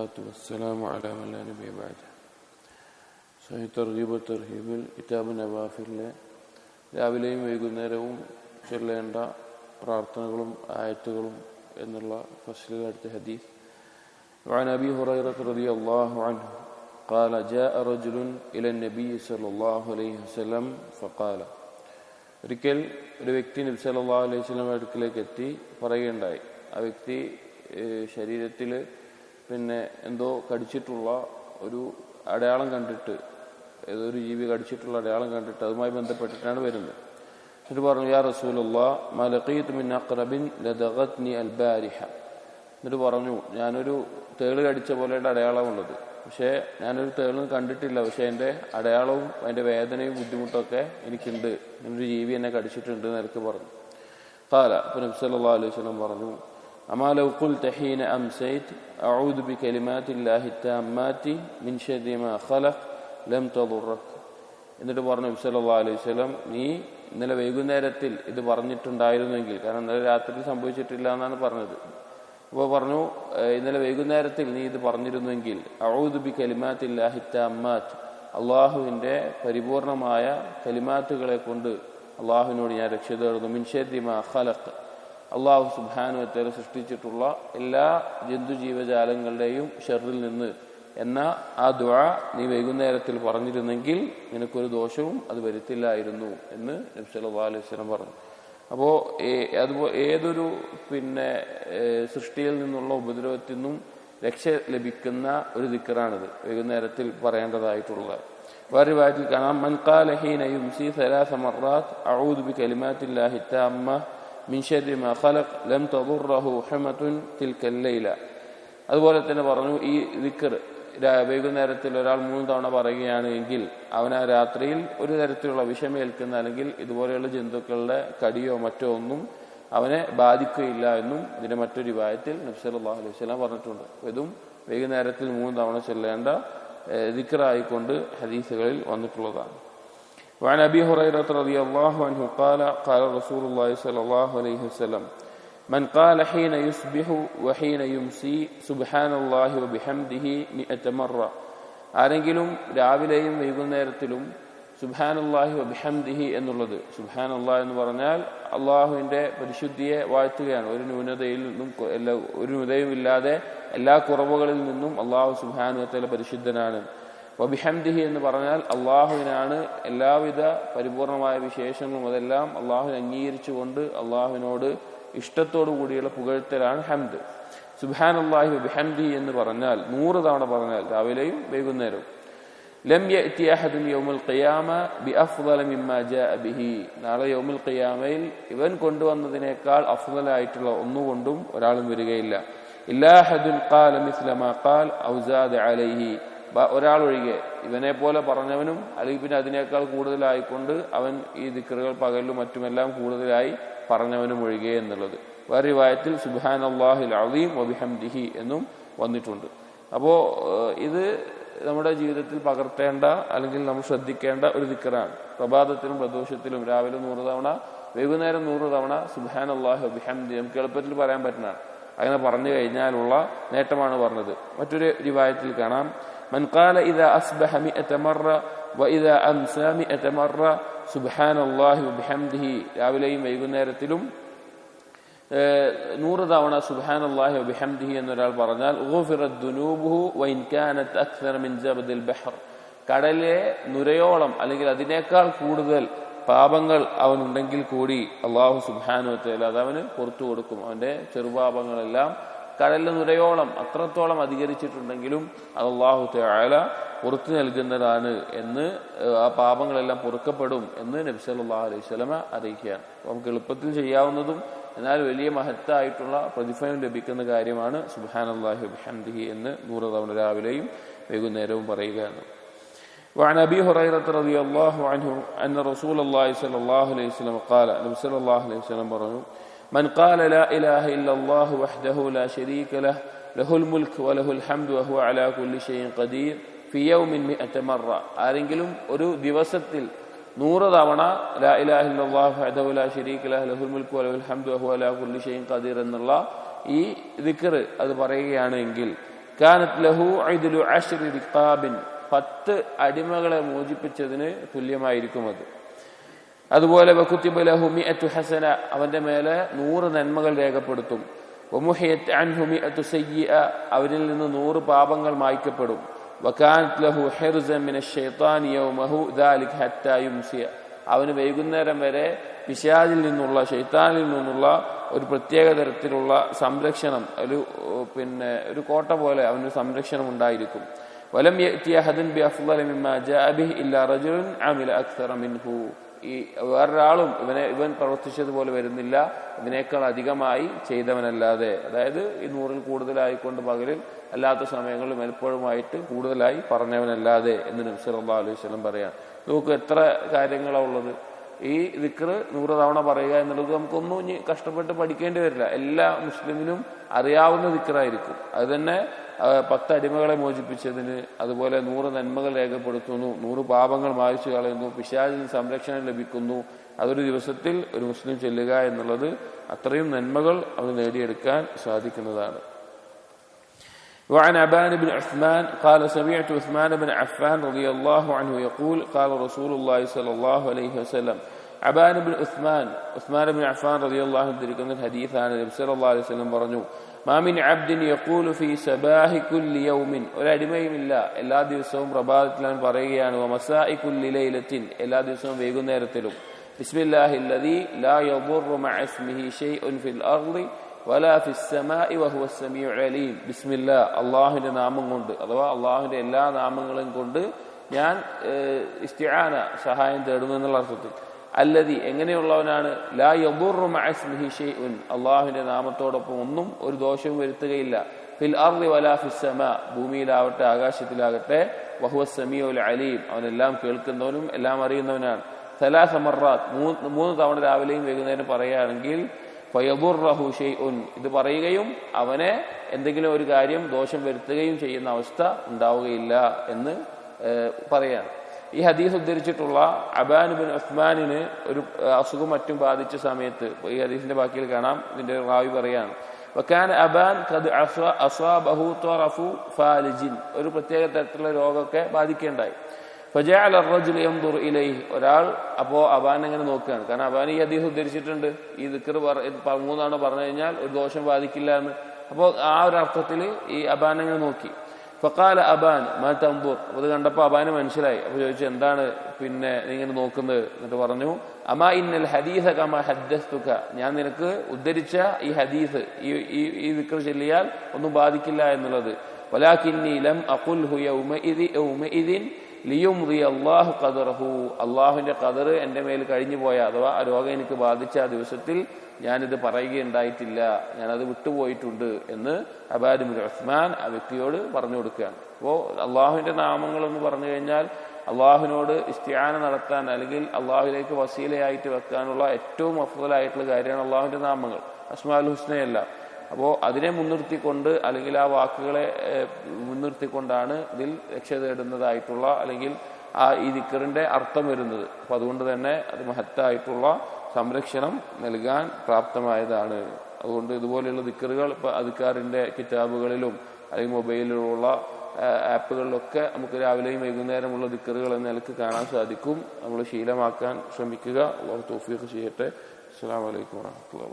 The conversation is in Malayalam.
والصلاة والسلام على من لا نبي بعده സഹി തർഗീബ് തർഹീബിൽ കിതാബ് നവാഫിലെ രാവിലെയും വൈകുന്നേരവും ചൊല്ലേണ്ട പ്രാർത്ഥനകളും ആയത്തുകളും എന്നുള്ള ഫസ്ലിൽ അടുത്ത ഹദീസ് وعن أبي هريرة رضي الله عنه قال جاء رجل إلى النبي صلى الله عليه وسلم فقال ഒരിക്കൽ ഒരു വ്യക്തി നബി സല്ലല്ലാഹു അലൈഹി വസല്ലം അടുക്കിലേക്ക് എത്തി പറയുകയുണ്ടായി ആ വ്യക്തി ശരീരത്തിൽ പിന്നെ എന്തോ കടിച്ചിട്ടുള്ള ഒരു അടയാളം കണ്ടിട്ട് ഏതോ ഒരു ജീവി കടിച്ചിട്ടുള്ള അടയാളം കണ്ടിട്ട് അതുമായി ബന്ധപ്പെട്ടിട്ടാണ് വരുന്നത്. എന്നിട്ട് പറഞ്ഞു യാ റസൂലുള്ള മലഖീത്ത് മിൻ അഖ്റബിൻ ലദഗത്നി അൽബാരിഹ. എന്നിട്ട് പറഞ്ഞു ഞാനൊരു തേൾ കടിച്ച പോലെയുള്ള അടയാളമുള്ളത് പക്ഷേ ഞാനൊരു തേളും കണ്ടിട്ടില്ല. പക്ഷേ എന്റെ അടയാളവും അതിന്റെ വേദനയും ബുദ്ധിമുട്ടൊക്കെ എനിക്കുണ്ട്. ഒരു ജീവി എന്നെ കടിച്ചിട്ടുണ്ട് എന്ന് എനിക്ക് പറഞ്ഞു. കാല അപ്പം നബി സല്ലല്ലാഹു അലൈഹി വസല്ലം പറഞ്ഞു أما لو قلت حين أمسيت أعوذ بكلمات الله التامات من شر ما خلق لم تضرك എന്നിട്ട് പറഞ്ഞു നബി സല്ലല്ലാഹു അലൈഹി വസല്ലം നീ ഇന്നലെ വൈകുന്നേരത്തിൽ ഇത് പറഞ്ഞിട്ടുണ്ടായിരുന്നെങ്കിൽ കാരണം ഇന്നലെ രാത്രി സംഭവിച്ചിട്ടില്ല എന്നാണ് പറഞ്ഞത് അപ്പോൾ പറഞ്ഞു ഇന്നലെ വൈകുന്നേരത്തിൽ നീ ഇത് പറഞ്ഞിരുന്നെങ്കിൽ ഔദുബി കലിമാത്തില്ലാഹിത്താമാറ്റ് അള്ളാഹുവിൻ്റെ പരിപൂർണമായ കലിമാത്തുകളെ കൊണ്ട് അള്ളാഹുവിനോട് ഞാൻ രക്ഷ തേടുന്നു മിൻഷരിമ ഖലഖ് അള്ളാഹു സുബാനുവത്തേല സൃഷ്ടിച്ചിട്ടുള്ള എല്ലാ ജന്തുജീവജാലങ്ങളുടെയും ഷെറിൽ നിന്ന് എന്ന ആ ദ നീ വൈകുന്നേരത്തിൽ പറഞ്ഞിരുന്നെങ്കിൽ നിനക്കൊരു ദോഷവും അത് വരുത്തില്ലായിരുന്നു എന്ന് നബ്സല്ലാ അലൈഹി സ്വലം പറഞ്ഞു. അപ്പോൾ അതുപോലെ ഏതൊരു പിന്നെ സൃഷ്ടിയിൽ നിന്നുള്ള ഉപദ്രവത്തിൽ നിന്നും രക്ഷ ലഭിക്കുന്ന ഒരു ദിക്കറാണിത് വൈകുന്നേരത്തിൽ പറയേണ്ടതായിട്ടുള്ളത്. വേറെ വാറ്റിൽ കാണാം മൻകാലഹീനയും സി സരാസമറാത്ത് മറാത്ത് അഊദു ബി കലിമാത്തില്ലാഹി തമ്മ മിൻ ശർരി മാ ലം തദുറഹു ഹമതുൻ തിൽക്കൽ ലൈല. അതുപോലെ തന്നെ പറഞ്ഞു ഈ ദിക്കർ വൈകുന്നേരത്തിൽ ഒരാൾ മൂന്ന് തവണ പറയുകയാണ് എങ്കിൽ അവൻ രാത്രിയിൽ ഒരു തരത്തിലുള്ള വിഷമേൽക്കുന്ന അല്ലെങ്കിൽ ഇതുപോലെയുള്ള ജന്തുക്കളുടെ കടിയോ മറ്റോ ഒന്നും അവനെ ബാധിക്കുകയില്ല എന്നും ഇതിന്റെ മറ്റൊരു വിവാഹത്തിൽ നബ്സല്ലാഹു അലൈഹി സ്വലാം പറഞ്ഞിട്ടുണ്ട്. ഇതും വൈകുന്നേരത്തിൽ മൂന്ന് തവണ ചെല്ലേണ്ട ദിക്കറായിക്കൊണ്ട് ഹദീസുകളിൽ വന്നിട്ടുള്ളതാണ്. وعن ابي هريره رضي الله عنه قال قال رسول الله صلى الله عليه وسلم من قال حين يصبح وحين يمسي سبحان الله وبحمده مئة مرة ആരെങ്കിലും രാവിലെയും വൈകുന്നേരത്തിലും സുബാനല്ലാഹി വബിഹംദിഹി എന്നുള്ളത് സുബാനല്ലാ എന്ന് പറഞ്ഞാൽ അള്ളാഹുവിന്റെ പരിശുദ്ധിയെ വാഴ്ത്തുകയാണ് ഒരു ന്യൂനതയിൽ നിന്നും എല്ലാ ഒരു ന്യൂനതയും ഇല്ലാതെ എല്ലാ കുറവുകളിൽ നിന്നും അള്ളാഹു സുബാനുവത്തേല പരിശുദ്ധനാണ് വബിഹംദിഹി എന്ന് പറഞ്ഞാൽ അള്ളാഹുവിനാണ് എല്ലാവിധ പരിപൂർണമായ വിശേഷങ്ങളും അതെല്ലാം അള്ളാഹുവിനെ അംഗീകരിച്ചുകൊണ്ട് അള്ളാഹുവിനോട് ഇഷ്ടത്തോടു കൂടിയുള്ള പുകഴ്ത്തലാണ് ഹംദ്. സുബാൻ അള്ളാഹി ബിഹംദി എന്ന് പറഞ്ഞാൽ നൂറ് തവണ പറഞ്ഞാൽ രാവിലെയും വൈകുന്നേരവും. ലം യഅതി അഹദുൻ യൗമുൽ ഖിയാമ ബിഅഫ്ളല മിമ്മാ ജാഅ ബിഹി. നാളെ യൗമുൽ ഖിയാമയിൽ ഇവൻ കൊണ്ടുവന്നതിനേക്കാൾ അഫ്ളലായിട്ടുള്ള ഒന്നുകൊണ്ടും ഒരാളും വരികയില്ല. ഇല്ലാഹദുൻ ഖാല മിസ്ല മാ ഖാൽ അലൈഹി. ഒരാൾ ഒഴികെ ഇവനെ പോലെ പറഞ്ഞവനും അല്ലെങ്കിൽ പിന്നെ അതിനേക്കാൾ കൂടുതലായിക്കൊണ്ട് അവൻ ഈ ദിക്കറുകൾ പകലിലും മറ്റുമെല്ലാം കൂടുതലായി പറഞ്ഞവനും ഒഴികെ എന്നുള്ളത്. വേറെ വായത്തിൽ സുബാൻ അള്ളാഹിൽ അലീം വബിഹംദിഹി എന്നും വന്നിട്ടുണ്ട്. അപ്പോൾ ഇത് നമ്മുടെ ജീവിതത്തിൽ പകർത്തേണ്ട അല്ലെങ്കിൽ നമ്മൾ ശ്രദ്ധിക്കേണ്ട ഒരു ദിക്കറാണ് പ്രഭാതത്തിലും പ്രദോഷത്തിലും രാവിലെ നൂറ് തവണ വൈകുന്നേരം നൂറ് തവണ സുബാൻ അള്ളാഹു ബിഹംദി. നമുക്ക് എളുപ്പത്തിൽ പറയാൻ പറ്റുന്നതാണ്. അങ്ങനെ പറഞ്ഞു കഴിഞ്ഞാലുള്ള നേട്ടമാണ് പറഞ്ഞത്. മറ്റൊരു റിവായത്തിൽ കാണാം. من قال إذا أصبح مئة مرة وإذا أمسى مئة مرة سبحان الله وبحمده രാവിലെയും വൈകുന്നേരത്തിലും നൂറ് തവണ സുബാൻ അള്ളാഹി വബിഹംദിഹി എന്നൊരാൾ പറഞ്ഞാൽ ബഹർ കടലിലെ നുരയോളം അല്ലെങ്കിൽ അതിനേക്കാൾ കൂടുതൽ പാപങ്ങൾ അവനുണ്ടെങ്കിൽ കൂടി അള്ളാഹു സുബാനു തേല അത് അവന് പുറത്തു കൊടുക്കും അവന്റെ ചെറുപാപങ്ങളെല്ലാം കടലിലെ നുരയോളം അത്രത്തോളം അധികരിച്ചിട്ടുണ്ടെങ്കിലും അത് അള്ളാഹു തയാല പുറത്തു നൽകുന്നതാണ് എന്ന് ആ പാപങ്ങളെല്ലാം പൊറുക്കപ്പെടും എന്ന് നബ്സല്ലാ അലൈഹി സ്വലമ അറിയിക്കുകയാണ് നമുക്ക് എളുപ്പത്തിൽ ചെയ്യാവുന്നതും എന്നാൽ വലിയ മഹത്തായിട്ടുള്ള പ്രതിഫലം ലഭിക്കുന്ന കാര്യമാണ് സുബാൻ അള്ളാഹു ബിഹംദിഹി എന്ന് നൂറ് തവണ രാവിലെയും വൈകുന്നേരവും പറയുക എന്ന് وعن ابي هريره رضي الله عنه ان رسول الله صلى الله عليه وسلم قال النبي صلى الله عليه وسلم പറഞ്ഞു من قال لا اله الا الله وحده لا شريك له له الملك وله الحمد وهو على كل شيء قدير في يوم مئة مرة ആരെങ്കിലും ഒരു ദിവസത്തിൽ നൂറ് തവണ ലാ ഇലാഹ ഇല്ലല്ലാഹു വഹ്ദഹു ലാ ശരീക ലഹു ലഹുൽ മുൽക്കു വലഹുൽ ഹംദു വഹുവ അലാ കുല്ലി ഷൈഇൻ ഖദീർ എന്നുള്ള ഈ ദിക്ർ അത് പറയുകയാണെങ്കിൽ കാനത്ത് ലഹു ഐദുലു അഷ്രി റിഖാബിൻ പത്ത് അടിമകളെ മോചിപ്പിച്ചതിന് തുല്യമായിരിക്കും അത് അതുപോലെ വകുത്തിബ ലഹു മിഅത്തു ഹസന അവന്റെ മേലെ നൂറ് നന്മകൾ രേഖപ്പെടുത്തും. വമുഹിയത് അൻഹു അവരിൽ നിന്ന് നൂറ് പാപങ്ങൾ മായ്ക്കപ്പെടും. ലഹു മിന യൗമഹു അവന് വൈകുന്നേരം വരെ പിശാചിൽ നിന്നുള്ള ഷെയ്ത്താനിൽ നിന്നുള്ള ഒരു പ്രത്യേക തരത്തിലുള്ള സംരക്ഷണം ഒരു പിന്നെ ഒരു കോട്ട പോലെ അവന് സംരക്ഷണം ഉണ്ടായിരിക്കും. വലം യഅതി അഹദൻ ബിഅഫ്ളല മിമ്മാ ജാഅ ബിഹി ഇല്ലാ മിൻഹു. ഈ വേറൊരാളും ഇവനെ ഇവൻ പ്രവർത്തിച്ചതുപോലെ വരുന്നില്ല ഇതിനേക്കാൾ അധികമായി ചെയ്തവനല്ലാതെ. അതായത് ഈ നൂറിൽ കൂടുതലായിക്കൊണ്ട് പകലിൽ അല്ലാത്ത സമയങ്ങളിൽ എപ്പോഴുമായിട്ട് കൂടുതലായി പറഞ്ഞവനല്ലാതെ എന്ന് നബ്സർ അള്ളാഹു അലൈഹി സ്വലം പറയാം നമുക്ക് എത്ര കാര്യങ്ങളാണ് ഉള്ളത്. ഈ ദിക്റ് നൂറ് തവണ പറയുക എന്നുള്ളത് നമുക്കൊന്നും ഇനി കഷ്ടപ്പെട്ട് പഠിക്കേണ്ടി വരില്ല. എല്ലാ മുസ്ലിമിനും അറിയാവുന്ന ദിക്റായിരിക്കും. അത് തന്നെ പത്ത് അടിമകളെ മോചിപ്പിച്ചതിന് അതുപോലെ നൂറ് നന്മകൾ രേഖപ്പെടുത്തുന്നു നൂറ് പാപങ്ങൾ മായ്ച്ചു കളയുന്നു പിശാചിന് സംരക്ഷണം ലഭിക്കുന്നു അതൊരു ദിവസത്തിൽ ഒരു മുസ്ലിം ചെല്ലുക എന്നുള്ളത് അത്രയും നന്മകൾ അവന് നേടിയെടുക്കാൻ സാധിക്കുന്നതാണ് وعن أبان بن عثمان قال سمعت عثمان بن عفان رضي الله عنه يقول قال رسول الله صلى الله عليه وسلم അബാൻ ബിൻ ഉസ്മാൻ ഉസ്മാൻ ബിൻ അഫാൻ റളിയല്ലാഹു അൻഹു ധരിക്കുന്ന ഒരു ഹദീസാണ് നബി സല്ലല്ലാഹു അലൈഹി വസല്ലം പറഞ്ഞു മാമിൻ അബ്ദിൻ യഖൂലു ഫീ സബാഹി കുല്ലി യൗമിൻ ഒരു അടിമയുമില്ല എല്ലാ ദിവസവും പ്രഭാതത്തിൽ അവൻ പറയുകയാണ് വമസാഇ കുല്ലി ലൈലത്തിൻ എല്ലാ ദിവസവും വൈകുന്നേരത്തിലും. ബിസ്മില്ലാഹി അല്ലദീ ലാ യദുറു മഅ ഇസ്മിഹി ഷൈഉൻ ഫിൽ അർളി വലാ ഫിസ് സമാഇ വഹുവ സമീഉ അലീം. ബിസ്മില്ലാ അല്ലാഹുവിന്റെ നാമം കൊണ്ട് അഥവാ അല്ലാഹുവിന്റെ എല്ലാ നാമങ്ങളും കൊണ്ട് ഞാൻ ഏഹ്, ഇസ്തിആന സഹായം തേടുന്നു എന്നുള്ള അർത്ഥത്തിൽ. അല്ലതി എങ്ങനെയുള്ളവനാണ്? ലാ യബുറു മഅസ്മിഹി ഷൈഉൻ. അല്ലാഹുവിന്റെ നാമത്തോടൊപ്പം ഒന്നും ഒരു ദോഷവും വരുത്തുകയില്ല. ഫിൽ അർദി വലാ ഫിസ് സമാ. ഭൂമിയിലാവട്ടെ ആകാശത്തിലാകട്ടെ വഹുവ സമീഉൽ അലീം. എല്ലാം കേൾക്കുന്നവനും എല്ലാം അറിയുന്നവനാണ്. സലാസ മറാത്ത് മൂന്ന് മൂന്ന് തവണ രാവിലെയും വൈകുന്നേരം പറയുകയാണെങ്കിൽ ഫയദുർറഹു ഷൈഉൻ. ഇത് പറയുകയും അവനെ എന്തെങ്കിലും ഒരു കാര്യം ദോഷം വരുത്തുകയും ചെയ്യുന്ന അവസ്ഥ ഉണ്ടാവുകയില്ല എന്ന് പറയാണ്. ഈ ഹദീസ് ഉദ്ധരിച്ചിട്ടുള്ള അബാനുബിൻ ഉസ്മാനിന് ഒരു അസുഖം മറ്റും ബാധിച്ച സമയത്ത് ഈ ഹദീസിന്റെ ബാക്കിയിൽ കാണാം ഇതിന്റെ റാവി പറയാണ് വക്കാൻ അബാൻ ഫാലിജിൻ. ഒരു പ്രത്യേക തരത്തിലുള്ള രോഗമൊക്കെ ബാധിക്കേണ്ടായി ഒരാൾ അപ്പോ അബാൻ എങ്ങനെ നോക്കുകയാണ്. കാരണം അബാൻ ഈ അദ്ദേഹം ഉദ്ധരിച്ചിട്ടുണ്ട്. ഈ ദിക്കർ മൂന്നാണ് പറഞ്ഞു കഴിഞ്ഞാൽ ഒരു ദോഷം ബാധിക്കില്ല എന്ന്. അപ്പോൾ ആ ഒരു അർത്ഥത്തിൽ ഈ അബാൻ എങ്ങനെ നോക്കി. ഫക്കാല അബാൻ മാ തമ്പൂർ അത് കണ്ടപ്പോൾ അബാന് മനസ്സിലായി. അപ്പൊ ചോദിച്ചു എന്താണ് പിന്നെ നീ ഇങ്ങനെ നോക്കുന്നത്? എന്നിട്ട് പറഞ്ഞു അമാ ഇന്നൽ ഹദീസ കമ ഹദ്ദസ്തുക. ഞാൻ നിനക്ക് ഉദ്ധരിച്ച ഈ ഹദീസ് ഈ ഈ ഈ ദിക്ർ ചൊല്ലിയാൽ ഒന്നും ബാധിക്കില്ല എന്നുള്ളത്. വലാകിന്നി ലം ഇതി ഉമ യൗമഇദിൻ ലിയുംറി അള്ളാഹു ഖദറഹു. അള്ളാഹുവിന്റെ ഖദർ എന്റെ മേൽ കഴിഞ്ഞു പോയ അഥവാ ആ രോഗം എനിക്ക് ബാധിച്ച ആ ദിവസത്തിൽ ഞാനിത് പറയുകയുണ്ടായിട്ടില്ല ഞാനത് വിട്ടുപോയിട്ടുണ്ട് എന്ന് അബാദ് റഹ്മാൻ ആ വ്യക്തിയോട് പറഞ്ഞു കൊടുക്കുകയാണ്. അപ്പോൾ അള്ളാഹുവിന്റെ നാമങ്ങൾ എന്ന് പറഞ്ഞു കഴിഞ്ഞാൽ അള്ളാഹുവിനോട് ഇസ്തിയാന നടത്താൻ അല്ലെങ്കിൽ അള്ളാഹുവിലേക്ക് വസീലയായിട്ട് വെക്കാനുള്ള ഏറ്റവും അഫുതലായിട്ടുള്ള കാര്യമാണ് അള്ളാഹുവിന്റെ നാമങ്ങൾ. അസ്മാൽ ഹുസ്നയല്ല. അപ്പോൾ അതിനെ മുൻനിർത്തിക്കൊണ്ട് അല്ലെങ്കിൽ ആ വാക്കുകളെ മുൻനിർത്തിക്കൊണ്ടാണ് ഇതിൽ രക്ഷ തേടുന്നതായിട്ടുള്ള അല്ലെങ്കിൽ ആ ഈ ദിക്കറിന്റെ അർത്ഥം വരുന്നത്. അപ്പൊ അതുകൊണ്ട് തന്നെ അത് മഹത്തായിട്ടുള്ള സംരക്ഷണം നൽകാൻ പ്രാപ്തമായതാണ്. അതുകൊണ്ട് ഇതുപോലെയുള്ള ദിക്കറുകൾ ഇപ്പോൾ അധികാറിന്റെ കിതാബുകളിലും അല്ലെങ്കിൽ മൊബൈലിലുള്ള ആപ്പുകളിലൊക്കെ നമുക്ക് രാവിലെയും വൈകുന്നേരമുള്ള ദിക്കറുകൾ എന്ന നിലയ്ക്ക് കാണാൻ സാധിക്കും. നമ്മൾ ശീലമാക്കാൻ ശ്രമിക്കുക. അള്ളാഹു തൗഫീഖ് ചെയ്യട്ടെ. അസ്സാം വലൈക്കും വാഹമത്തുള്ള